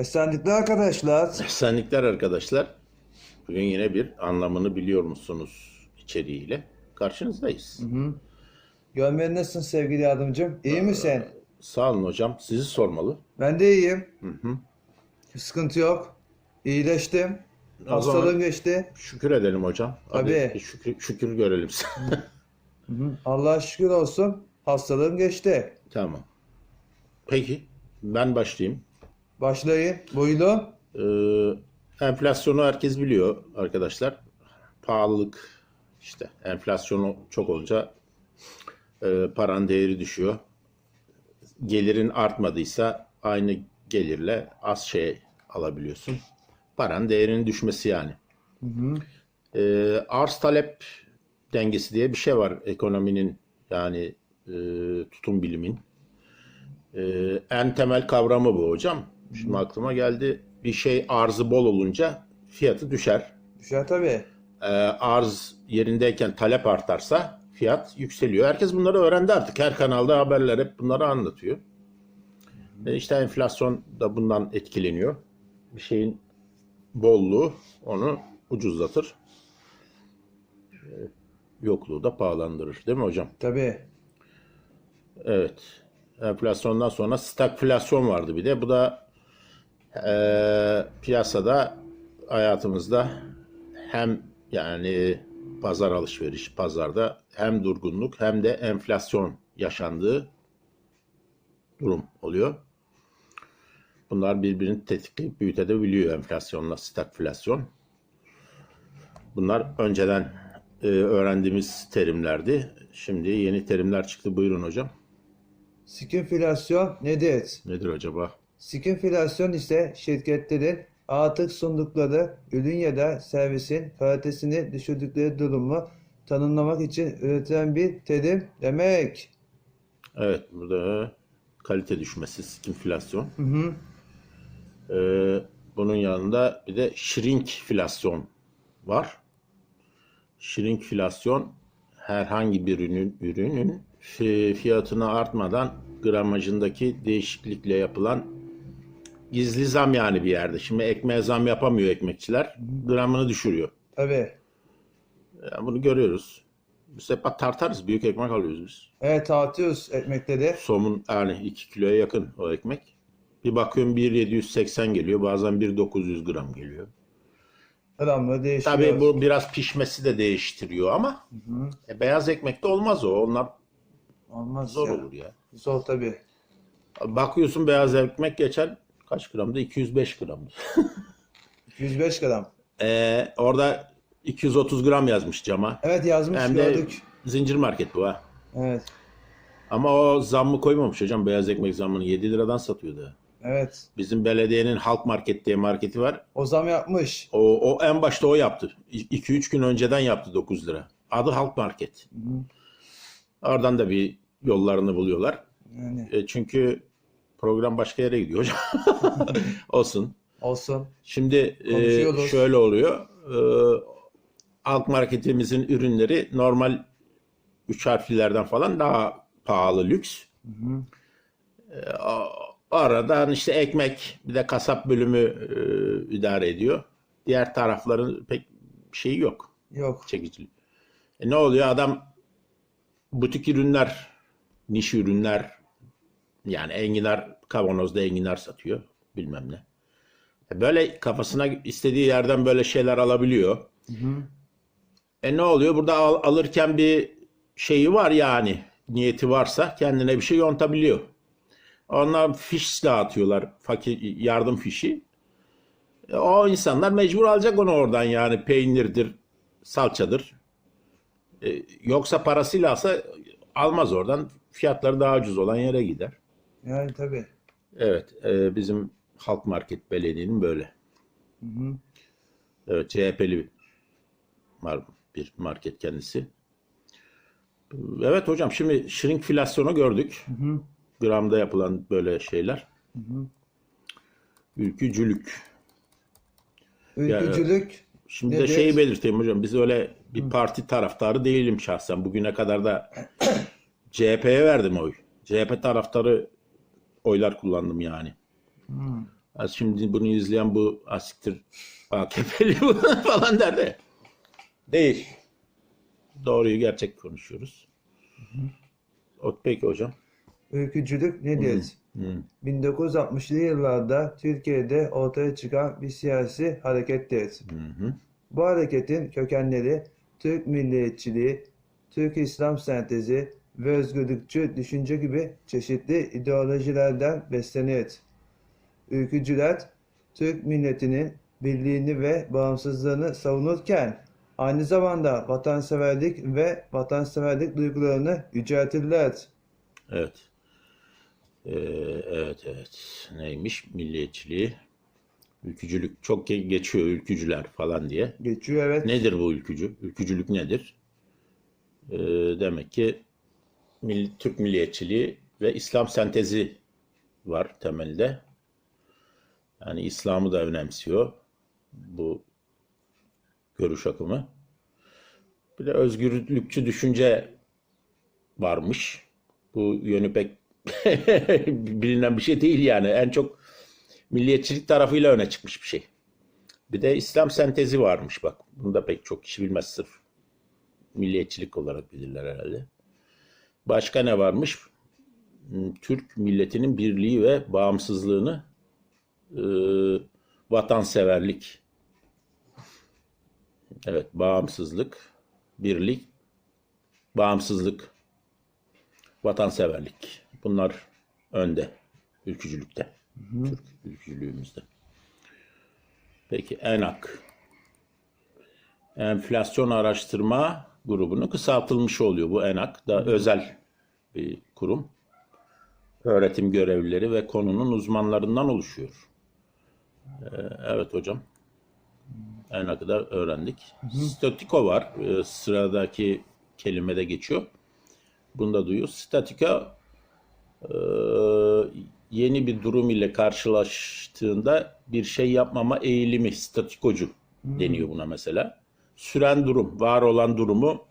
Esenlikler arkadaşlar. Esenlikler arkadaşlar. Bugün yine bir anlamını biliyor musunuz içeriğiyle karşınızdayız. Görmeye nasılsın sevgili yardımcım? İyi misin? Sağ olun hocam. Sizi sormalı. Ben de iyiyim. Bir sıkıntı yok. İyileştim. O Hastalığım geçti. Şükür edelim hocam. Hadi Tabii. bir şükür, şükür görelim. Allah'a şükür olsun. Hastalığım geçti. tamam. Peki ben başlayayım. Başlayın. Buyurun. Ee, enflasyonu herkes biliyor arkadaşlar. Pahalılık işte enflasyonu çok olunca e, paranın değeri düşüyor. Gelirin artmadıysa aynı gelirle az şey alabiliyorsun. Paranın değerinin düşmesi yani. Ee, arz talep dengesi diye bir şey var ekonominin yani e, tutum bilimin. Ee, en temel kavramı bu hocam. Şimdi aklıma geldi. Bir şey arzı bol olunca fiyatı düşer. Düşer tabii. Ee, arz yerindeyken talep artarsa fiyat yükseliyor. Herkes bunları öğrendi artık. Her kanalda haberler hep bunları anlatıyor. E işte enflasyon da bundan etkileniyor. Bir şeyin bolluğu onu ucuzlatır. Ee, yokluğu da pahalandırır. Değil mi hocam? Tabii. Evet. Enflasyondan sonra stagflasyon vardı bir de. Bu da eee, piyasada hayatımızda hem yani pazar alışveriş, pazarda hem durgunluk hem de enflasyon yaşandığı durum oluyor. Bunlar birbirini tetikleyip büyütebiliyor enflasyonla stagflasyon. Bunlar önceden e, öğrendiğimiz terimlerdi. Şimdi yeni terimler çıktı. Buyurun hocam. Skinflasyon nedir? Nedir acaba? Skinflasyon ise şirketlerin artık sundukları ürün ya da servisin kalitesini düşürdükleri durumu tanımlamak için üretilen bir terim demek. Evet, burada kalite düşmesi, enflasyon. Hı hı. Ee, bunun yanında bir de shrinkflasyon var. Shrinkflasyon herhangi bir ürünün, ürünün fi- fiyatını artmadan gramajındaki değişiklikle yapılan gizli zam yani bir yerde. Şimdi ekmeğe zam yapamıyor ekmekçiler. Gramını düşürüyor. Tabii. Yani bunu görüyoruz. Biz hep tartarız. Büyük ekmek alıyoruz biz. Evet tartıyoruz ekmekleri. Somun yani 2 kiloya yakın o ekmek. Bir bakıyorum 1.780 geliyor. Bazen 1.900 gram geliyor. Gramla değişiyor. Tabii bu biraz pişmesi de değiştiriyor ama e, beyaz ekmekte olmaz o. Onlar Olmaz zor ya. olur ya. Zor tabii. Bakıyorsun beyaz ekmek geçen kaç gramdı? 205 gramdı. 105 gram. Ee, orada 230 gram yazmış cama. Evet yazmış Hem de gördük. zincir market bu ha. Evet. Ama o zammı koymamış hocam. Beyaz ekmek zammını 7 liradan satıyordu. Evet. Bizim belediyenin halk market diye marketi var. O zam yapmış. O, o en başta o yaptı. 2-3 gün önceden yaptı 9 lira. Adı Halk Market. Oradan da bir yollarını buluyorlar. Yani E, çünkü program başka yere gidiyor hocam. Olsun. olsun. Şimdi e, Konuşuyoruz. şöyle oluyor. E, Halk Marketimizin ürünleri normal üç harflilerden falan daha pahalı lüks. E, o- Aradan işte ekmek bir de kasap bölümü e, idare ediyor. Diğer tarafların pek şeyi yok Yok. çekiciliği. E ne oluyor adam butik ürünler, niş ürünler yani enginar kavanozda enginar satıyor bilmem ne. E böyle kafasına istediği yerden böyle şeyler alabiliyor. E ne oluyor? Burada al- alırken bir şeyi var yani niyeti varsa kendine bir şey yontabiliyor. Onlar fiş dağıtıyorlar. Fakir yardım fişi. E, o insanlar mecbur alacak onu oradan yani peynirdir, salçadır. E, yoksa parasıyla alsa almaz oradan. Fiyatları daha ucuz olan yere gider. Yani tabii. Evet, e, bizim Halk Market Belediye'nin böyle. Evet, CHP'li bir market kendisi. Evet hocam, şimdi shrinkflasyonu gördük. Gramda yapılan böyle şeyler. Ülkücülük. Ülkücülük Şimdi de Nedir? şeyi belirteyim hocam. Biz öyle bir parti taraftarı değilim şahsen. Bugüne kadar da CHP'ye verdim oy. CHP taraftarı oylar kullandım yani. Az şimdi bunu izleyen bu asiktir AKP'li falan der de. Değil. Doğruyu gerçek konuşuyoruz. O, peki hocam. Ülkücülük nedir? 1960'lı yıllarda Türkiye'de ortaya çıkan bir siyasi harekettir. Hı hı. Bu hareketin kökenleri Türk milliyetçiliği, Türk İslam sentezi ve özgürlükçü düşünce gibi çeşitli ideolojilerden beslenir. Ülkücüler Türk milletinin birliğini ve bağımsızlığını savunurken aynı zamanda vatanseverlik ve vatanseverlik duygularını yüceltirler. Evet. Ee, evet evet. Neymiş? Milliyetçiliği. Ülkücülük çok ge- geçiyor ülkücüler falan diye. Geçiyor evet. Nedir bu ülkücü? Ülkücülük nedir? Ee, demek ki milli, Türk milliyetçiliği ve İslam sentezi var temelde. Yani İslam'ı da önemsiyor bu görüş akımı. Bir de özgürlükçü düşünce varmış. Bu yönü pek bilinen bir şey değil yani. En çok milliyetçilik tarafıyla öne çıkmış bir şey. Bir de İslam sentezi varmış bak. Bunu da pek çok kişi bilmez sırf. Milliyetçilik olarak bilirler herhalde. Başka ne varmış? Hmm, Türk milletinin birliği ve bağımsızlığını e, vatanseverlik. Evet, bağımsızlık, birlik, bağımsızlık, vatanseverlik. Bunlar önde ülkücülükte. Türk ülkücülüğümüzde. Peki ENAK. Enflasyon Araştırma grubunun kısaltılmış oluyor. Bu ENAK da özel bir kurum. Öğretim görevlileri ve konunun uzmanlarından oluşuyor. Ee, evet hocam. ENAK'ı da öğrendik. Statiko var. Ee, sıradaki kelimede geçiyor. Bunu da duyuyoruz. Statika e, yeni bir durum ile karşılaştığında bir şey yapmama eğilimi, statikocu deniyor buna mesela. Süren durum, var olan durumu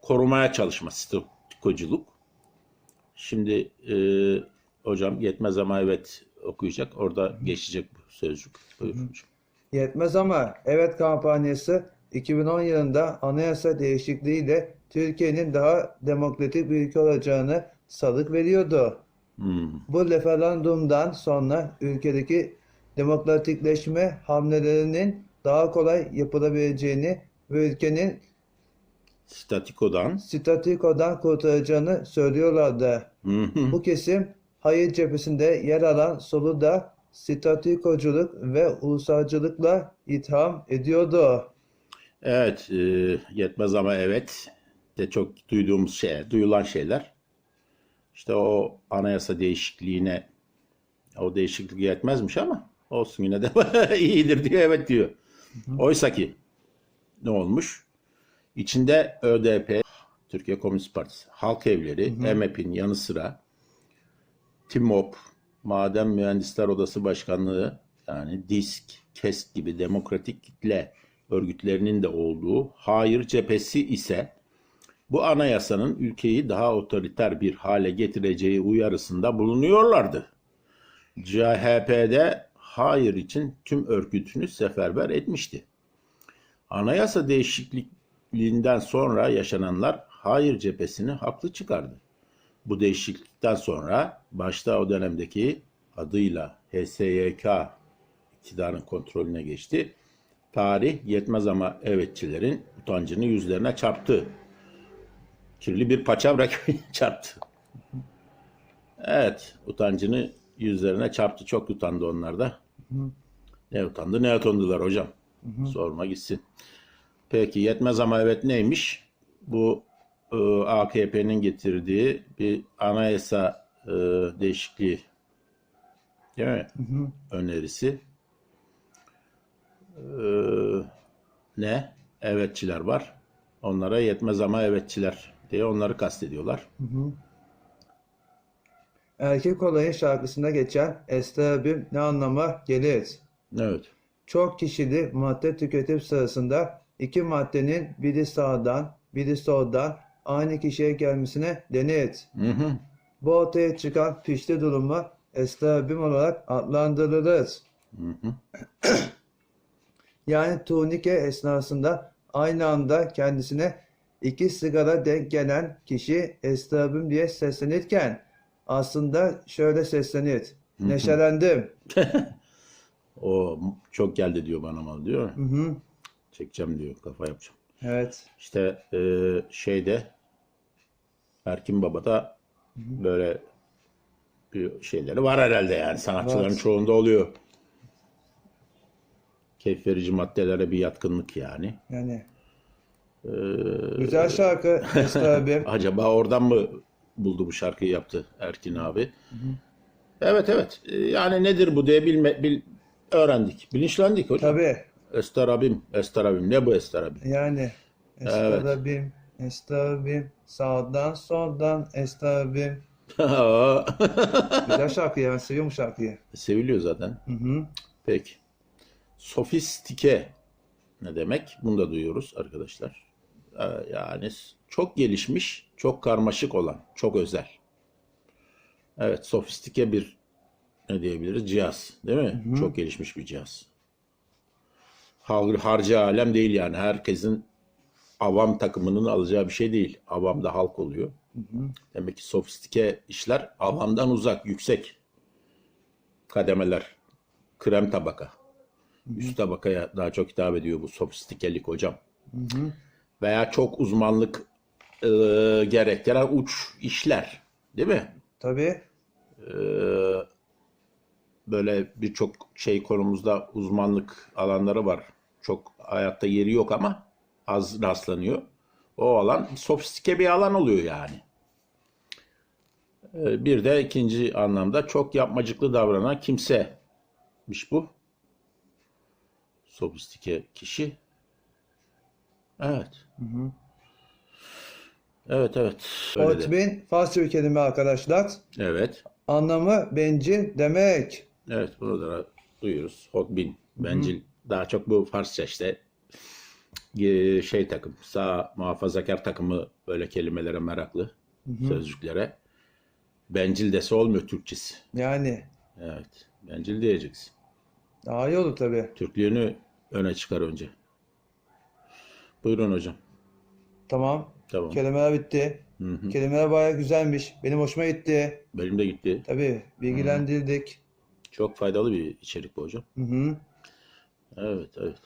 korumaya çalışma, statikoculuk. Şimdi e, hocam yetmez ama evet okuyacak. Orada geçecek bu sözcük. Buyur hocam. Yetmez ama evet kampanyası 2010 yılında anayasa değişikliğiyle Türkiye'nin daha demokratik bir ülke olacağını salık veriyordu. Hmm. Bu referandumdan sonra ülkedeki demokratikleşme hamlelerinin daha kolay yapılabileceğini ve ülkenin Statikodan. statikodan kurtaracağını söylüyorlardı. Bu kesim hayır cephesinde yer alan solu da statikoculuk ve ulusalcılıkla itham ediyordu. Evet, e, yetmez ama evet de çok duyduğumuz şey, duyulan şeyler. İşte o anayasa değişikliğine o değişiklik yetmezmiş ama olsun yine de iyidir diyor, evet diyor. Oysa ki ne olmuş? İçinde ÖDP, Türkiye Komünist Partisi, Halk Evleri, EMEP'in yanı sıra TİMOP, Maden Mühendisler Odası Başkanlığı yani DİSK, KESK gibi demokratik kitle örgütlerinin de olduğu hayır cephesi ise bu anayasanın ülkeyi daha otoriter bir hale getireceği uyarısında bulunuyorlardı. CHP'de hayır için tüm örgütünü seferber etmişti. Anayasa değişikliğinden sonra yaşananlar hayır cephesini haklı çıkardı. Bu değişiklikten sonra başta o dönemdeki adıyla HSYK iktidarın kontrolüne geçti. Tarih yetmez ama evetçilerin utancını yüzlerine çarptı. Kirli bir paçavra çarptı. Evet, utancını yüzlerine çarptı. Çok utandı onlar da. Ne utandı ne utandılar hocam. Sorma gitsin. Peki yetmez ama evet neymiş? Bu e, AKP'nin getirdiği bir anayasa e, değişikliği değil mi? Önerisi. E, ne? Evetçiler var. Onlara yetmez ama evetçiler diye onları kastediyorlar. Erkek Olayı şarkısında geçen estrabim ne anlama gelir? Evet. Çok kişili madde tüketim sırasında iki maddenin biri sağdan, biri soldan aynı kişiye gelmesine denir. Hı hı. Bu ortaya çıkan pişti durumu estrabim olarak adlandırılır. Yani turnike esnasında aynı anda kendisine iki sigara denk gelen kişi estabım diye seslenirken aslında şöyle seslenir. Neşelendim. O çok geldi diyor bana mal diyor. Hı hı. Çekeceğim diyor kafa yapacağım. Evet. İşte e, şeyde Erkin Baba'da böyle bir şeyleri var herhalde yani sanatçıların Var. çoğunda oluyor. Keyif verici maddelere bir yatkınlık yani. Yani Ee, güzel şarkı estabım. acaba oradan mı buldu bu şarkıyı yaptı Erkin abi? Evet evet. Ee, Yani nedir bu diye bilme, bil, öğrendik. Bilinçlendik hocam. Tabii. Estarabim, estarabim. Ne bu estarabim? Yani estabim, estabim, sağdan soldan estabim. Güzel şarkı ya. Ben seviyorum şarkıyı. Seviliyor zaten. Hı hı. Peki. Sofistike ne demek? Bunu da duyuyoruz arkadaşlar. Ee, Yani çok gelişmiş, çok karmaşık olan, çok özel. Evet, sofistike bir ne diyebiliriz? Cihaz, değil mi? Çok gelişmiş bir cihaz. Har harcı alem değil yani. Herkesin avam takımının alacağı bir şey değil. Avam da halk oluyor. Demek ki sofistike işler avamdan uzak, yüksek kademeler. Krem tabaka. Üst tabakaya daha çok hitap ediyor bu sofistikelik hocam. Veya çok uzmanlık e, gerektiren uç işler. Değil mi? Tabii. Böyle birçok şey konumuzda uzmanlık alanları var. Çok hayatta yeri yok ama az rastlanıyor. O alan sofistike bir alan oluyor yani. E, Bir de ikinci anlamda çok yapmacıklı davranan kimsemiş bu. Sofistike kişi. Evet. Evet evet. Öyle de. Hotbin Farsça bir kelime arkadaşlar. Evet. Anlamı bencil demek. Evet bunu da duyuyoruz. Hotbin, bencil. Daha çok bu Farsça işte e, şey takım, sağ muhafazakar takımı böyle kelimelere meraklı, sözcüklere. Bencil dese olmuyor Türkçesi. Yani Evet, bencil diyeceksin. daha iyi olur tabii. Türklüğünü öne çıkar önce. Buyurun hocam. Tamam. Tamam. Kelimeler bitti. Hı hı. Kelimeler bayağı güzelmiş. Benim hoşuma gitti. Benim de gitti. Tabii bilgilendirdik. Çok faydalı bir içerik bu hocam. Hı hı. Evet, evet.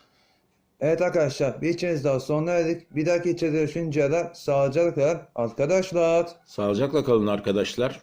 Evet arkadaşlar bir içeriz daha sona erdik. Bir dahaki içeride görüşünceye kadar sağlıcakla kalın arkadaşlar. Sağlıcakla kalın arkadaşlar.